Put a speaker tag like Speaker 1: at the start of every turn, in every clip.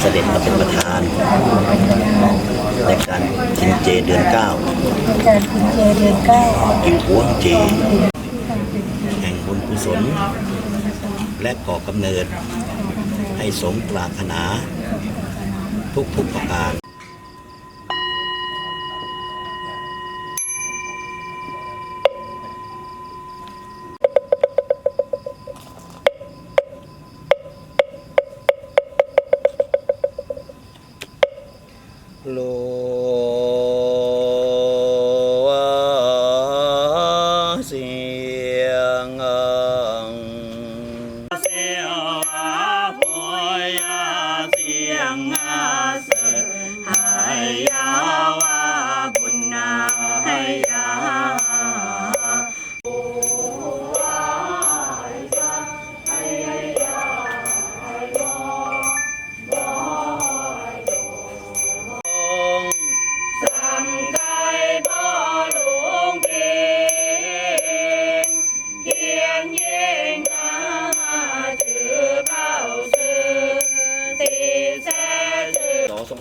Speaker 1: เสด็จมาเป็นประธาน ในการกินเจเดือนเก้า
Speaker 2: การกินเจเดือนเก้า
Speaker 1: กินอ้วงเจ แห่งบุญกุศล และก่อกำเนิดให้สมปรารถนา ทุกทุกๆประการ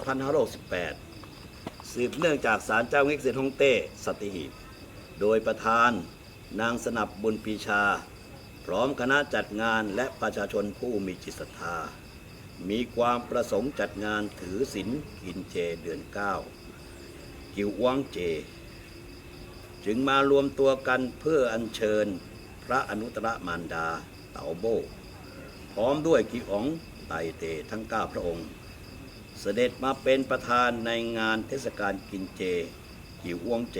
Speaker 1: 2568 สืบเนื่องจากศาลเจ้าเง็กเซนฮ่องเต้สัตหีบโดยประธานนางสนับบุญปีชา พร้อมคณะจัดงานและประชาชนผู้มีจิตศรัทธา มีความประสงค์จัดงานถือศีลกินเจเดือนเก้ากิวอ้วงเจ จึงมารวมตัวกันเพื่ออัญเชิญพระอนุตตรมารดาเต๋าโบ พร้อมด้วยกิอ๋องไตเตทั้งเก้าพระองค์ เสด็จมาเป็นประธานในงานเทศกาลกินเจ หิวอ้วงเจ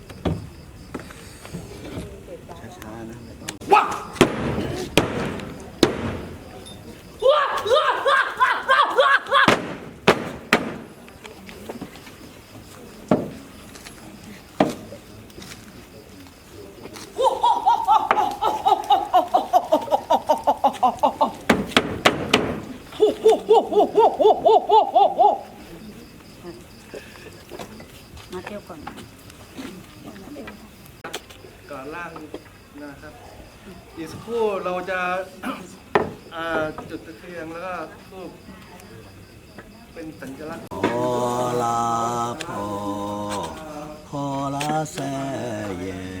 Speaker 1: ช้าๆนะไม่ต้อง
Speaker 2: มาเที่ยวก่อน
Speaker 3: ก่อนล่างนะครับอีกสักครู่เราจะจุดตะเกียงแล้วก็ทูบเป็นสัญลักษณ์
Speaker 1: พอลาพอพอลาแซเย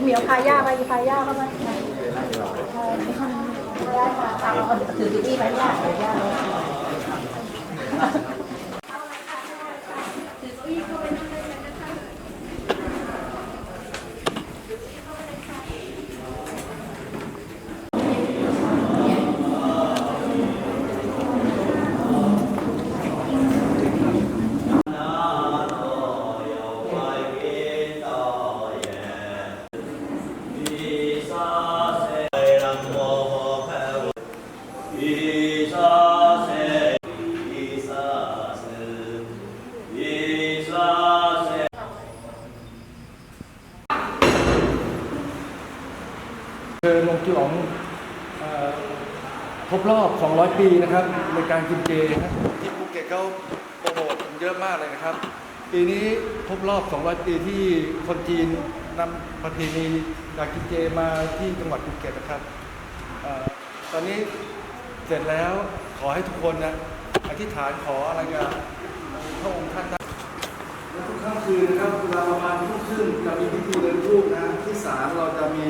Speaker 1: เห
Speaker 2: มียวพาย่าไปพาย่าเข้ามาเอาถือถือที่ไปย่าไปย่า
Speaker 3: เชิญลงจุลองครบรอบ 200 ปีนะครับในการกินเจนะที่ภูเก็ตเขาโปรโมทเยอะมากเลยนะครับ ปีนี้ครบรอบ 200 ปีที่คนจีนนำประเพณีการกินเจมาที่จังหวัดภูเก็ตนะครับอตอนนี้เสร็จแล้วขอให้ทุกคนนะอธิษฐานขออะไรกับพระองค์ท่านได้และทุกค่ำคืนนะครับเวลาประมาณทุ่มครึ่งจะมีพิธีเดินทูปนะที่ศาลเราจะมี